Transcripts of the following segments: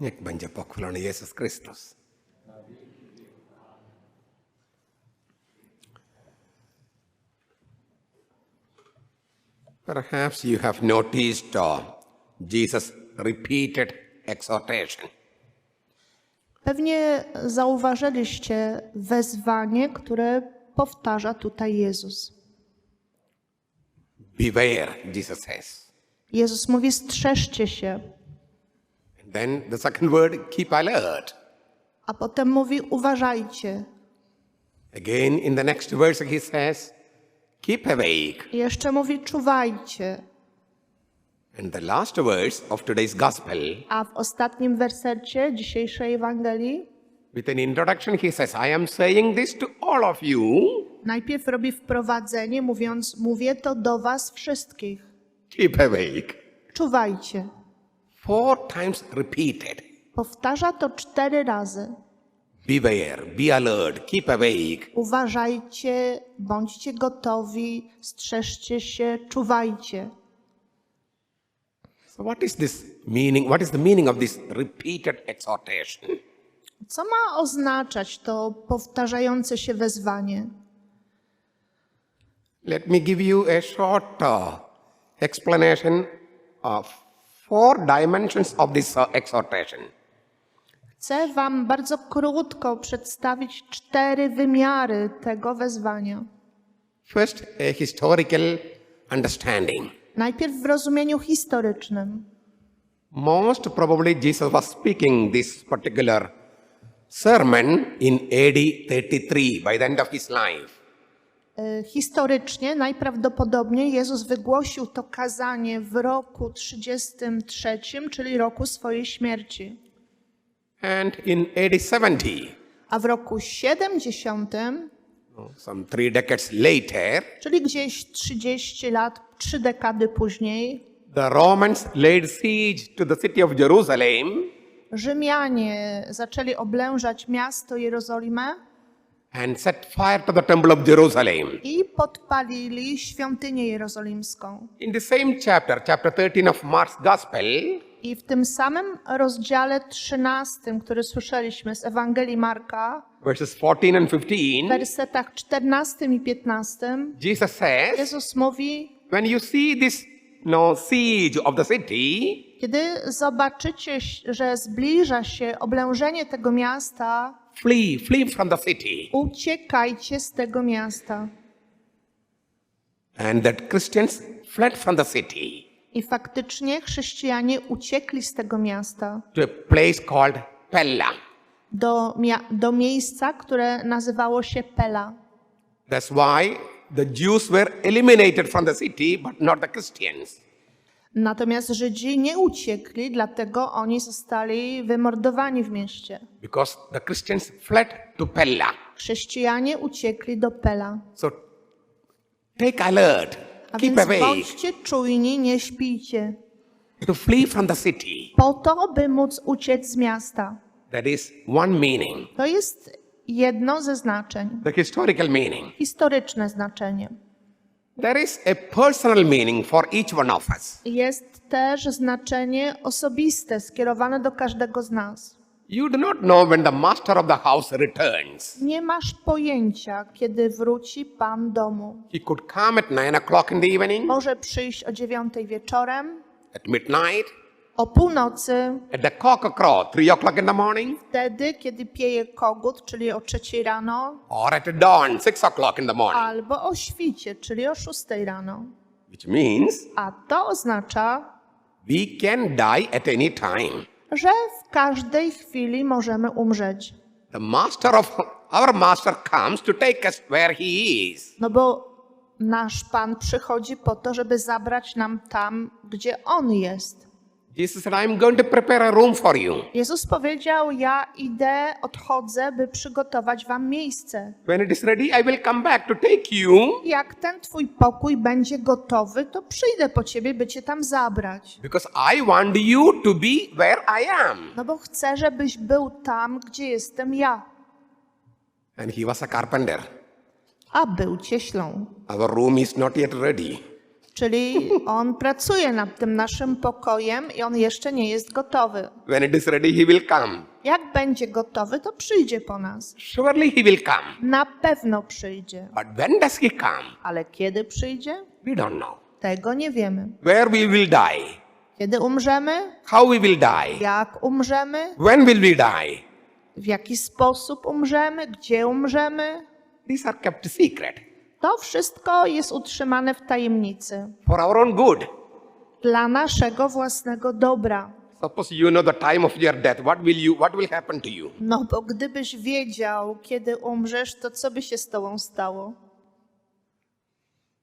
Niech będzie pochwalony Jezus Chrystus. Perhaps you have noticed uh, Jesus' repeated exhortation. Pewnie zauważyliście wezwanie, które powtarza tutaj Jezus. Beware, Jesus says. Jezus mówi: strzeżcie się, then the second word, keep alert. a potem mówi: uważajcie. Again, in the next verse, he says, keep awake. I jeszcze mówi: czuwajcie. And the last verse of today's gospel, A w ostatnim wersecie dzisiejszej Ewangelii with an introduction, he says, I am saying this to all of you. najpierw robi wprowadzenie, mówiąc: Mówię to do Was wszystkich. Keep awake. Czuwajcie. Four times repeated. Powtarza to cztery razy. Beware, be alert, keep awake. Uważajcie, bądźcie gotowi, strzeżcie się, czuwajcie. So, what is this meaning? What is the meaning of this repeated exhortation? Co ma oznaczać to powtarzające się wezwanie? Let me give you a short uh, explanation of four dimensions of this uh, exhortation. Chcę Wam bardzo krótko przedstawić cztery wymiary tego wezwania. First, a historical understanding. Najpierw w rozumieniu historycznym. Most probably, Jesus was speaking this particular sermon in AD 33 by the end of his life. E, Historycznie najprawdopodobniej Jezus wygłosił to kazanie w roku 33, czyli roku swojej śmierci. And in AD 70, A w roku 70, some three decades later, czyli gdzieś 30 lat, trzy dekady później, the Romans laid siege to the city of Jerusalem Rzymianie zaczęli oblężać miasto Jerozolimę and set fire to the temple of Jerusalem. i podpalili świątynię jerozolimską. In the same chapter, chapter 13 of Mark's Gospel, I w tym samym rozdziale 13, który słyszeliśmy z Ewangelii Marka, verses 14 and w 15, wersetach 14 i 15, Jesus says, Jezus mówi: When you see this no, siege of the city, Kiedy zobaczycie, że zbliża się oblężenie tego miasta, flee, flee from the city. uciekajcie z tego miasta. And that Christians fled from the city I faktycznie chrześcijanie uciekli z tego miasta to a place called Pella. do, do miejsca, które nazywało się Pela. That's why the Jews were eliminated from the city, but not the Christians. Natomiast Żydzi nie uciekli, dlatego oni zostali wymordowani w mieście. Because the Christians fled to Pella. Chrześcijanie uciekli do Pela. So take alert, A keep więc awake, bądźcie czujni, nie śpijcie. to flee from the city. Po to, by móc uciec z miasta. That is one meaning, To jest jedno ze znaczeń. the historical meaning. Historyczne znaczenie. There is a personal meaning for each one of us. Jest też znaczenie osobiste, skierowane do każdego z nas. You do not know when the master of the house returns. Nie masz pojęcia, kiedy wróci Pan domu. He could come at nine o'clock in the evening, Może przyjść o dziewiątej wieczorem, at midnight, o północy, at the cock crow, three o'clock in the morning, wtedy, kiedy pieje kogut, czyli o trzeciej rano, or at dawn, six o'clock in the morning. albo o świcie, czyli o szóstej rano. Which means A to oznacza, we can die at any time. że w każdej chwili możemy umrzeć. The master of our master comes to take us where he is. No bo nasz Pan przychodzi po to, żeby zabrać nam tam, gdzie On jest. Jesus said, I'm going to prepare a room for you. Jezus powiedział: Ja idę, odchodzę, by przygotować wam miejsce. When it is ready, I will come back to take you Jak ten twój pokój będzie gotowy, to przyjdę po ciebie, by cię tam zabrać. because I want you to be where I am. No bo chcę, żebyś był tam, gdzie jestem ja. And he was a carpenter. A był cieślą. Our room is not yet ready. Czyli on pracuje nad tym naszym pokojem i on jeszcze nie jest gotowy. When it is ready, He will come. Jak będzie gotowy, to przyjdzie po nas. Surely He will come. Na pewno przyjdzie. But when does He come? Ale kiedy przyjdzie? We don't know. Tego nie wiemy. Where we will die? Kiedy umrzemy? How we will die? Jak umrzemy? When will we die? W jaki sposób umrzemy? Gdzie umrzemy? These are kept secret To wszystko jest utrzymane w tajemnicy. for our own good. Dla naszego własnego dobra. Suppose you know the time of your death. What will you? What will happen to you? No bo gdybyś wiedział, kiedy umrzesz, to co by się z tobą stało?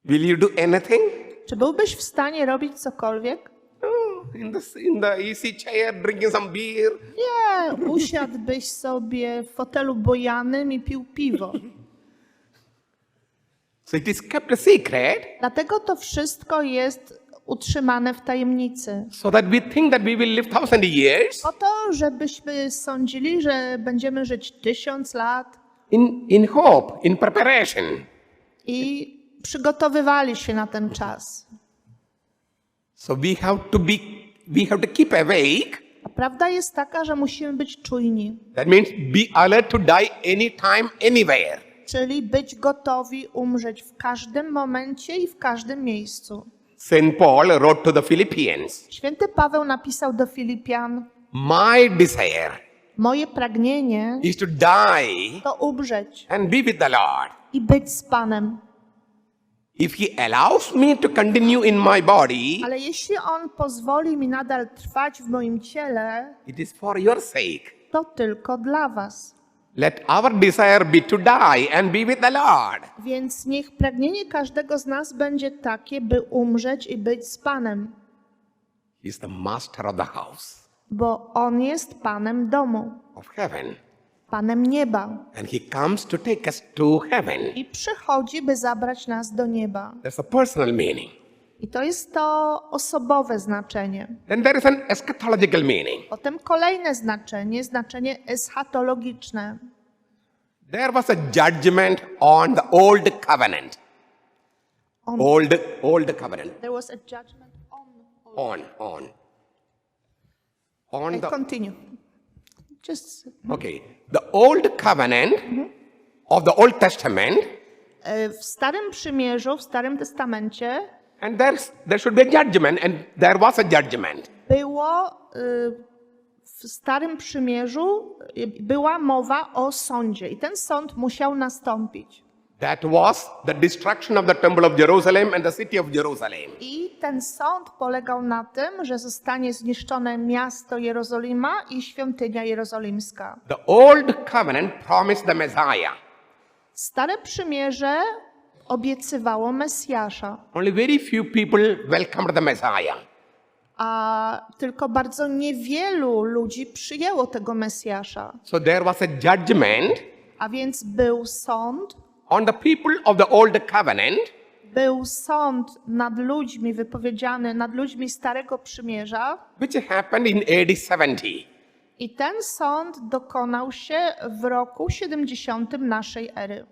Will you do anything? Czy byłbyś w stanie robić cokolwiek? No, in the in the easy chair, drinking some beer. Nie, usiadłbyś sobie w fotelu bojanym i pił piwo. So it is kept a secret Dlatego to wszystko jest utrzymane w tajemnicy. so that we think that we will live thousand years Po to, żebyśmy sądzili, że będziemy żyć tysiąc lat in in hope, in preparation. i przygotowywali się na ten czas. So we have to be we have to keep awake. A prawda jest taka, że musimy być czujni, That means be alert to die anytime, anywhere. Czyli być gotowi umrzeć w każdym momencie i w każdym miejscu. St. Paul wrote to the Philippians, Święty Paweł napisał do Filipian: My desire Moje pragnienie is to die to umrzeć and be with the Lord. i być z Panem. If He allows me to continue in my body, Ale jeśli On pozwoli mi nadal trwać w moim ciele, it is for your sake. to tylko dla Was. Let our desire be to die and be with the Lord. Więc niech pragnienie każdego z nas będzie takie, by umrzeć i być z Panem, He is the master of the house bo On jest Panem domu, of heaven. Panem nieba And He comes to take us to heaven. i przychodzi, by zabrać nas do nieba. That's a personal meaning. I to jest to osobowe znaczenie. Then there is an eschatological meaning. Potem kolejne znaczenie, znaczenie eschatologiczne. There was a judgment on the old covenant. On- Old, old covenant. There was a judgment on. On, on. On I the continue. Just Okay. The old covenant of the Old Testament, e, w Starym Przymierzu, w Starym Testamencie and there's, there should be a judgment, and there was a judgment. było y, w Starym Przymierzu y, była mowa o sądzie i ten sąd musiał nastąpić. That was the destruction of the temple of Jerusalem and the city of Jerusalem. I ten sąd polegał na tym, że zostanie zniszczone miasto Jerozolima i świątynia jerozolimska. The old covenant promised the Messiah. Stare Przymierze obiecywało Mesjasza, Only very few people welcomed the Messiah. a tylko bardzo niewielu ludzi przyjęło tego Mesjasza. So there was a judgment A więc był sąd, on the people of the old covenant był sąd nad ludźmi wypowiedziany, nad ludźmi Starego Przymierza which happened in AD 70. i ten sąd dokonał się w roku 70 naszej ery.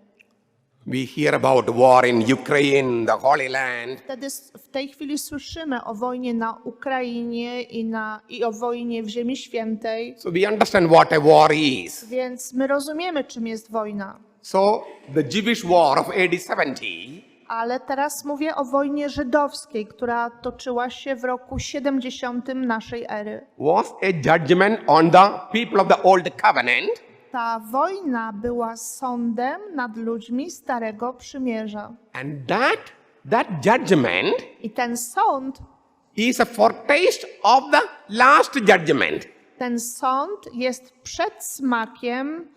We hear about war in Ukraine, the Holy Land. Wtedy s- w tej chwili słyszymy o wojnie na Ukrainie i, na, i o wojnie w Ziemi Świętej, So we understand what a war is. więc my rozumiemy, czym jest wojna. So the Jewish war of AD 70 Ale teraz mówię o wojnie żydowskiej, która toczyła się w roku 70 naszej ery. was a judgment on the people of the old covenant Ta wojna była sądem nad ludźmi Starego Przymierza. and that that judgment I ten sąd, is a foretaste of the last judgment. ten sąd jest przedsmakiem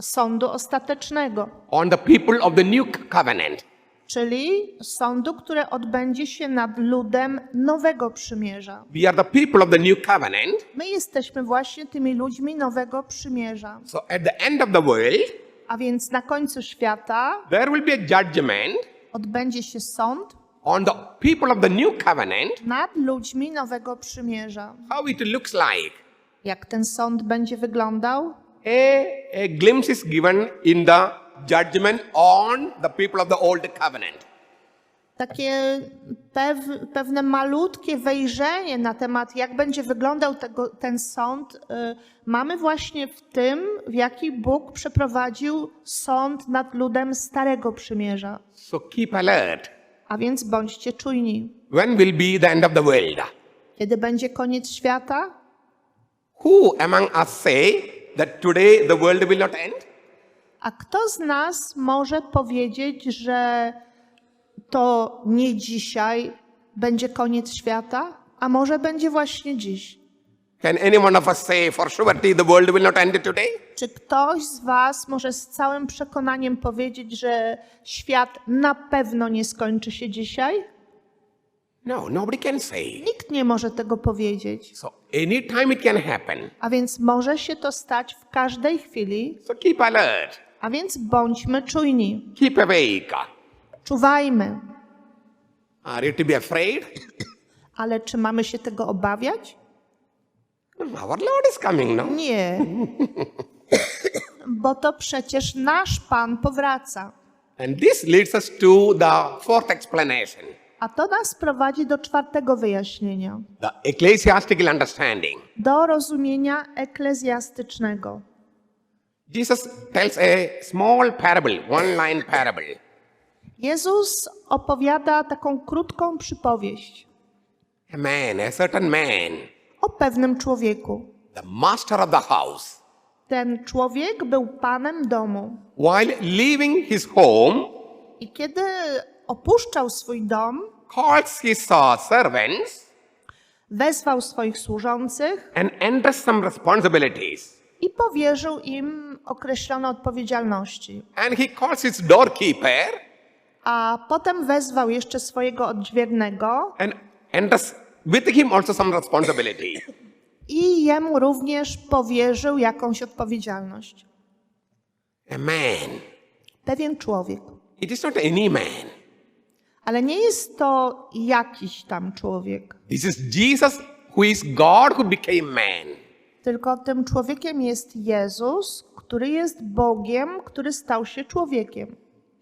sądu ostatecznego, on the people of the new covenant. Czyli sądu, które odbędzie się nad ludem Nowego Przymierza. We are the people of the new covenant. My jesteśmy właśnie tymi ludźmi Nowego Przymierza. So at the end of the world, A więc na końcu świata there will be a judgment odbędzie się sąd on the people of the new covenant. nad ludźmi Nowego Przymierza. How it looks like. Jak ten sąd będzie wyglądał? A, a glimpse is given in the judgment on the people of the old covenant. takie pew, pewne malutkie wejrzenie na temat, jak będzie wyglądał tego, ten sąd, y, mamy właśnie w tym, w jaki Bóg przeprowadził sąd nad ludem Starego Przymierza. So keep alert. A więc bądźcie czujni. When will be the end of the world? Kiedy będzie koniec świata? Who among us say that today the world will not end? A kto z nas może powiedzieć, że to nie dzisiaj będzie koniec świata, a może będzie właśnie dziś? Can any one of us say for surety the world will not end today? Czy ktoś z Was może z całym przekonaniem powiedzieć, że świat na pewno nie skończy się dzisiaj? No, nobody can say. Nikt nie może tego powiedzieć. So anytime it can happen. A więc może się to stać w każdej chwili, So keep alert. A więc bądźmy czujni. Keep awake. Czuwajmy. Are you to be afraid? Ale czy mamy się tego obawiać? Our Lord is coming now. Nie. Bo to przecież nasz Pan powraca. And this leads us to the fourth explanation A to nas prowadzi do czwartego wyjaśnienia. the ecclesiastical understanding. Do rozumienia eklezjastycznego. Jesus tells a small parable, one line parable. Jezus opowiada taką krótką przypowieść A man, a certain man, o pewnym człowieku. the master of the house, Ten człowiek był panem domu while leaving his home, i kiedy opuszczał swój dom, calls his uh, servants wezwał swoich służących and enters some responsibilities. I powierzył im określone odpowiedzialności. And he calls his doorkeeper A potem wezwał jeszcze swojego odźwiernego and enters with him also some responsibility. i jemu również powierzył jakąś odpowiedzialność. A man. Pewien człowiek. It is not any man. Ale nie jest to jakiś tam człowiek, This is Jesus who is God who became man. Tylko tym człowiekiem jest Jezus, który jest Bogiem, który stał się człowiekiem.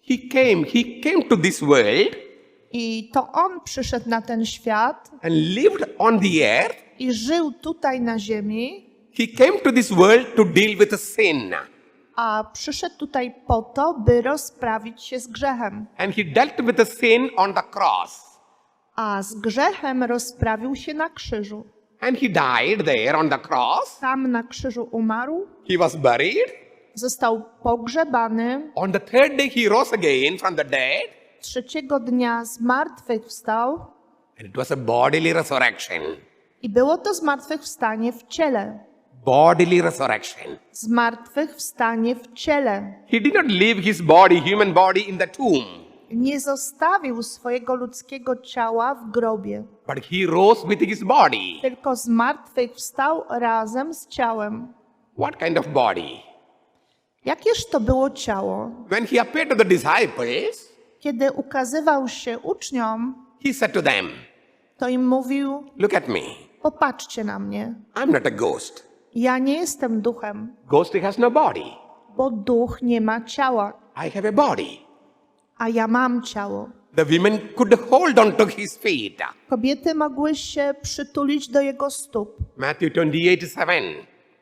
He came, he came to this world I to On przyszedł na ten świat and lived on the earth. i żył tutaj na ziemi, He came to this world to deal with sin. a przyszedł tutaj po to, by rozprawić się z grzechem. And he dealt with the sin on the cross. A z grzechem rozprawił się na krzyżu. And he died there on the cross. Tam na krzyżu umarł, He was buried. został pogrzebany, On the third day, he rose again from the dead. trzeciego dnia zmartwychwstał And it was a bodily resurrection. i było to zmartwychwstanie w ciele. Bodily resurrection. Zmartwychwstanie w ciele. He did not leave his body, human body, in the tomb, Nie zostawił swojego ludzkiego ciała w grobie, but he rose with his body. tylko zmartwychwstał razem z ciałem. What kind of body? Jakież to było ciało? When he appeared to the disciples, Kiedy ukazywał się uczniom, he said to them, to im mówił: Look at me. Popatrzcie na mnie. I'm not a ghost. Ja nie jestem duchem, Ghost has no body. bo duch nie ma ciała, I have a body. a ja mam ciało. The women could hold on to his feet. Kobiety mogły się przytulić do jego stóp. Matthew 28 7.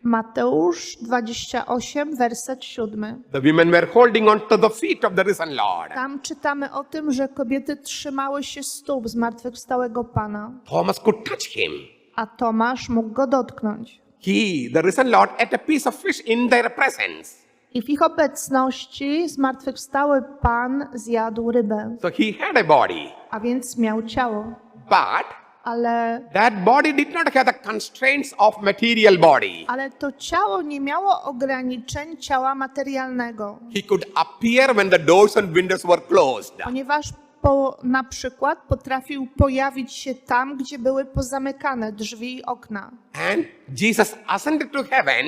Mateusz 28, werset 7. The women were holding on to the feet of the risen Lord. Tam czytamy o tym, że kobiety trzymały się stóp zmartwychwstałego Pana, Thomas could touch him. a Tomasz mógł go dotknąć. He, the risen Lord, ate a piece of fish in their presence. I w ich obecności zmartwychwstały Pan zjadł rybę, So he had a body. a więc miał ciało. But Ale, that body did not have the constraints of material body. ale to ciało nie miało ograniczeń ciała materialnego, He could appear when the doors and windows were closed. ponieważ po, na przykład potrafił pojawić się tam, gdzie były pozamykane drzwi i okna. And Jesus ascended to heaven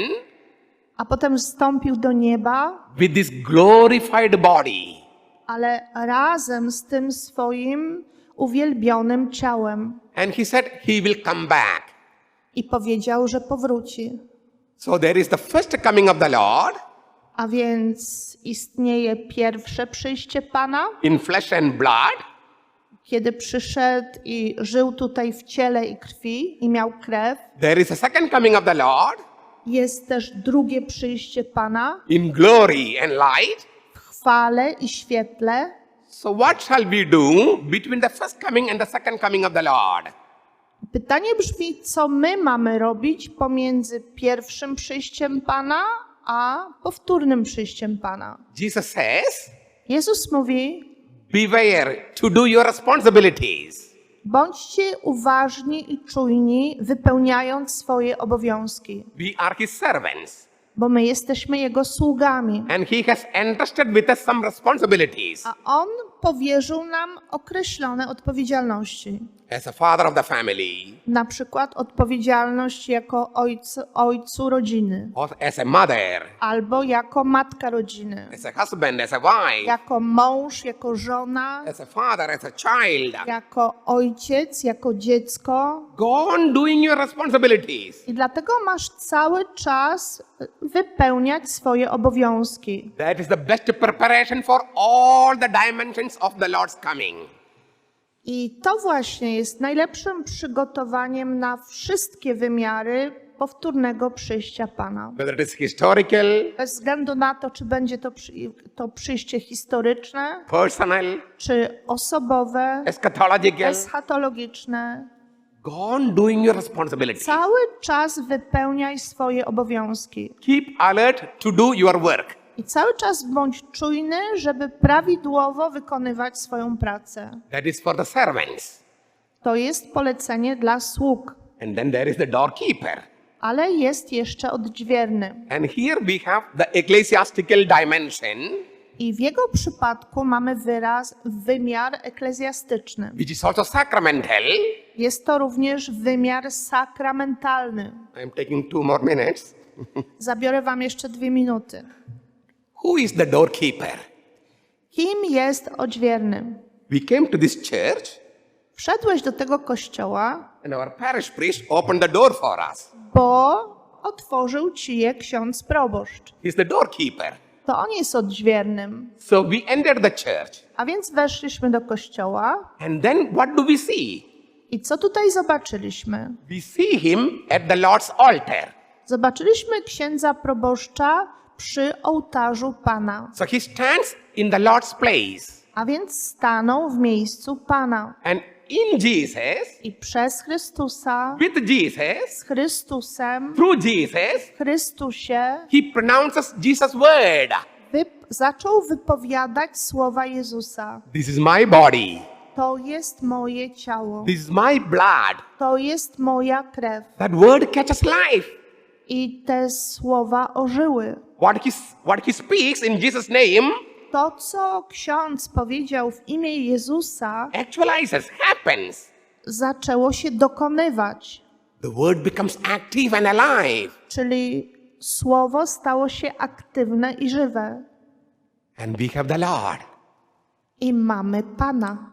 A potem wstąpił do nieba, with this glorified body. ale razem z tym swoim uwielbionym ciałem. And he said he will come back. I powiedział, że powróci. So there is the first coming of the Lord A więc istnieje pierwsze przyjście Pana in flesh and blood. kiedy przyszedł i żył tutaj w ciele i krwi i miał krew. There is a second coming of the Lord Jest też drugie przyjście Pana in glory and light. w chwale i świetle. So, what shall we do between the first coming and the second coming of the Lord? Pytanie brzmi, co my mamy robić pomiędzy pierwszym przyjściem Pana a powtórnym przyjściem Pana. Jesus says, Jezus mówi: Beware to do your responsibilities. Bądźcie uważni i czujni, wypełniając swoje obowiązki, We are His servants, bo my jesteśmy Jego sługami. and He has entrusted with us some responsibilities. A On powierzył nam określone odpowiedzialności. As a father of the family, Na przykład odpowiedzialność jako ojcu, ojcu rodziny, or as a mother, albo jako matka rodziny, as a husband, as a wife, jako mąż, jako żona, as a father, as a child. jako ojciec, jako dziecko. Go on doing your responsibilities. I dlatego masz cały czas wypełniać swoje obowiązki. That is the best preparation for all the dimensions of the Lord's coming. I to właśnie jest najlepszym przygotowaniem na wszystkie wymiary powtórnego przyjścia Pana. Whether it is historical, Bez względu na to, czy będzie to, przy, to przyjście historyczne, personal, czy osobowe, eschatological, eschatologiczne. go on doing your responsibilities. Cały czas wypełniaj swoje obowiązki. Keep alert to do your work. I cały czas bądź czujny, żeby prawidłowo wykonywać swoją pracę. That is for the servants. To jest polecenie dla sług, And then there is the doorkeeper. ale jest jeszcze odźwierny. And here we have the ecclesiastical dimension, I w jego przypadku mamy wyraz wymiar eklezjastyczny. which is also sacramental. Jest to również wymiar sakramentalny. I'm taking two more minutes. Zabiorę wam jeszcze dwie minuty. Who is the doorkeeper? Kim jest odźwierny? We came to this church, Wszedłeś do tego kościoła, and our parish priest opened the door for us. bo otworzył ci je ksiądz proboszcz. He's the doorkeeper. To on jest odźwiernym. So we entered the church, A więc weszliśmy do kościoła and then what do we see? i co tutaj zobaczyliśmy? We see him at the Lord's altar. Zobaczyliśmy księdza proboszcza przy ołtarzu Pana, So he stands in the Lord's place, a więc stanął w miejscu Pana. and in Jesus, I przez Chrystusa, with Jesus, z Chrystusem, through Jesus, w Chrystusie he pronounces Jesus' word. wyp- zaczął wypowiadać słowa Jezusa. This is my body. To jest moje ciało, This is my blood. to jest moja krew. That word catches life. I te słowa ożyły. What he, what he speaks in Jesus' name To, co ksiądz powiedział w imię Jezusa, actualizes, happens. zaczęło się dokonywać. The word becomes active and alive. Czyli słowo stało się aktywne i żywe. And we have the Lord. I mamy Pana.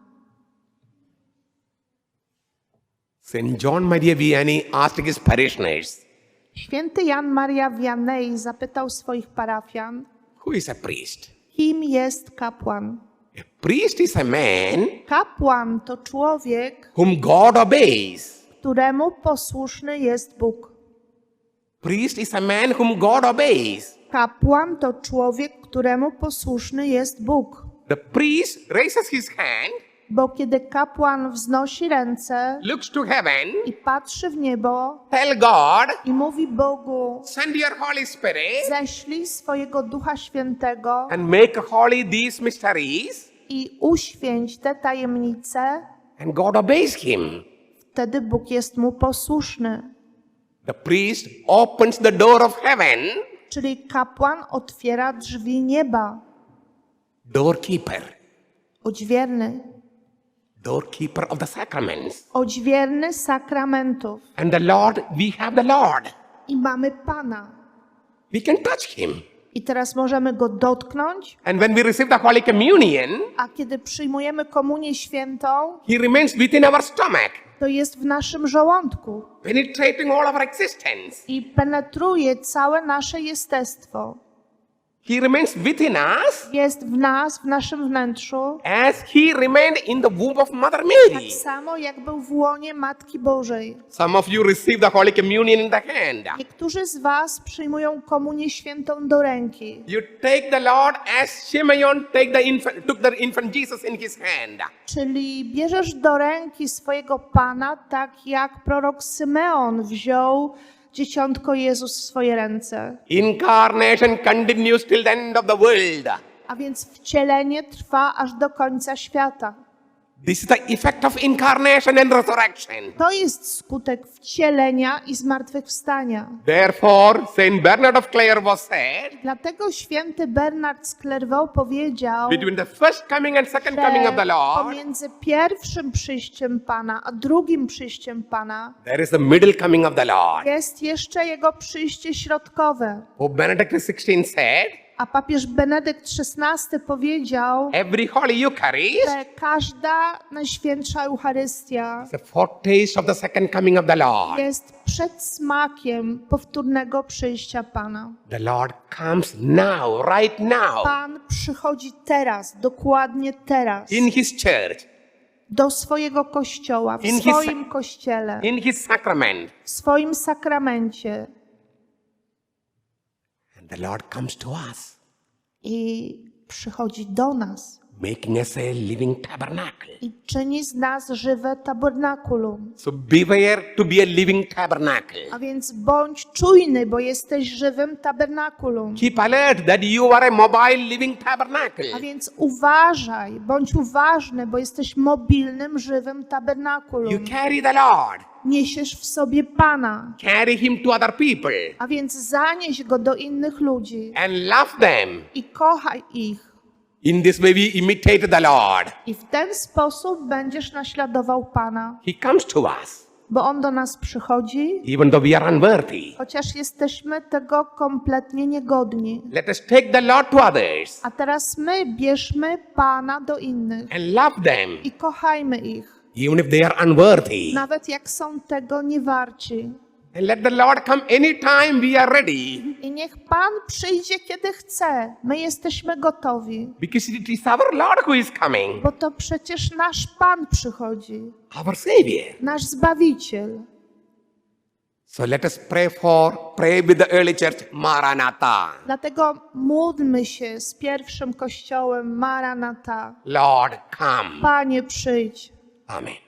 St. John Maria Vianney asked his parishioners, Święty Jan Maria Vianney zapytał swoich parafian, Who is a priest? kim jest kapłan. A priest is a man Kapłan to człowiek, whom God obeys. któremu posłuszny jest Bóg. Priest is a man whom God obeys. Kapłan to człowiek, któremu posłuszny jest Bóg. The priest raises his hand, Bo kiedy kapłan wznosi ręce looks to heaven, i patrzy w niebo tell God, i mówi Bogu, send your Holy Spirit ześlij swojego Ducha Świętego and make holy these mysteries, i uświęć te tajemnice, and God obeys him. wtedy Bóg jest mu posłuszny. The priest opens the door of heaven, Czyli kapłan otwiera drzwi nieba, doorkeeper, odźwierny, doorkeeper of the sacraments. odźwierny sakramentów. And the Lord, we have the Lord. I mamy Pana. We can touch him. I teraz możemy go dotknąć, And when we receive the Holy Communion, a kiedy przyjmujemy komunię świętą, he remains within our stomach, to jest w naszym żołądku penetrating all our existence. i penetruje całe nasze jestestwo. He remains within us jest w nas, w naszym wnętrzu, as He remained in the womb of Mother tak Mary. samo jak był w łonie Matki Bożej. Some of you receive the Holy Communion in the hand. Niektórzy z was przyjmują komunię świętą do ręki. You take the Lord as Shimeon take the infant, took the infant Jesus in his hand. Czyli bierzesz do ręki swojego Pana, tak jak prorok Symeon wziął dzieciątko Jezus w swoje ręce. Incarnation continues till the end of the world. A więc wcielenie trwa aż do końca świata. This is the effect of incarnation and resurrection. To jest skutek wcielenia i zmartwychwstania. Therefore, Saint Bernard of Clare was said, Dlatego święty Bernard z Clairvaux powiedział, between the first coming and second coming of the Lord, pomiędzy pierwszym przyjściem Pana a drugim przyjściem Pana there is the middle coming of the Lord. jest jeszcze jego przyjście środkowe. Pope Benedict XVI said, A papież Benedykt XVI powiedział, every Holy Eucharist że każda najświętsza Eucharystia is a foretaste of the second coming of the Lord. jest przedsmakiem powtórnego przyjścia Pana. The Lord comes now, right now, Pan przychodzi teraz, dokładnie teraz, in His church, do swojego kościoła, w In his- swoim kościele, in His sacrament. w swoim sakramencie the Lord comes to us, i przychodzi do nas making us a living tabernacle. i czyni z nas żywe tabernakulum. So beware to be a living tabernacle. A więc bądź czujny, bo jesteś żywym tabernakulum. Keep alert that you are a mobile living tabernacle. A więc uważaj, bądź uważny, bo jesteś mobilnym, żywym You tabernakulum. carry the Lord, Niesiesz w sobie Pana, carry Him to other people, a więc zanieś Go do innych ludzi and love them. i kochaj ich. In this way, we imitate the Lord. I w ten sposób będziesz naśladował Pana, He comes to us, bo On do nas przychodzi, even though we are unworthy. chociaż jesteśmy tego kompletnie niegodni. Let us take the Lord to others A teraz my bierzmy Pana do innych and love them, i kochajmy ich, even if they are unworthy. nawet jak są tego niewarci. And let the Lord come anytime we are ready, I niech Pan przyjdzie, kiedy chce. My jesteśmy gotowi, because it is our Lord who is coming, bo to przecież nasz Pan przychodzi, our Savior. nasz Zbawiciel. So let us pray for, pray with the early church, Maranatha. Dlatego módlmy się z pierwszym kościołem Maranata. Lord, come. Panie, przyjdź. Amen.